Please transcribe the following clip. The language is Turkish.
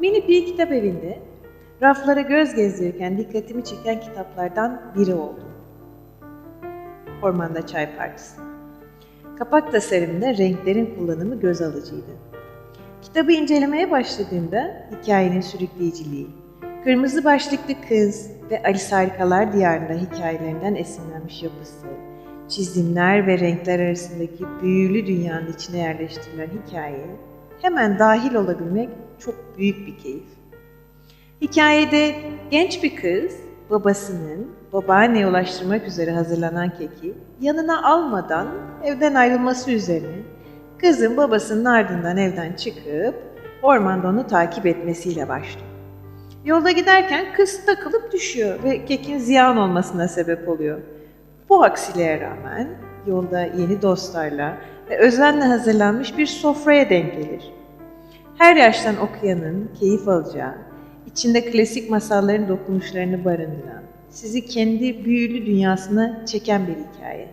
Mini bir kitap evinde raflara göz gezdirirken dikkatimi çeken kitaplardan biri oldu. Ormanda Çay Partisi. Kapak tasarımında renklerin kullanımı göz alıcıydı. Kitabı incelemeye başladığımda hikayenin sürükleyiciliği, kırmızı başlıklı kız ve Alice Harikalar Diyarında hikayelerinden esinlenmiş yapısı, çizimler ve renkler arasındaki büyülü dünyanın içine yerleştirilen hikayeye hemen dahil olabilmek çok büyük bir keyif. Hikayede genç bir kız babasının babaanneye ulaştırmak üzere hazırlanan keki yanına almadan evden ayrılması üzerine kızın babasının ardından evden çıkıp ormanda onu takip etmesiyle başlıyor. Yolda giderken kız takılıp düşüyor ve kekin ziyan olmasına sebep oluyor. Bu aksiliğe rağmen yolda yeni dostlarla ve özenle hazırlanmış bir sofraya denk gelir. Her yaştan okuyanın keyif alacağı, içinde klasik masalların dokunuşlarını barındıran, sizi kendi büyülü dünyasına çeken bir hikaye.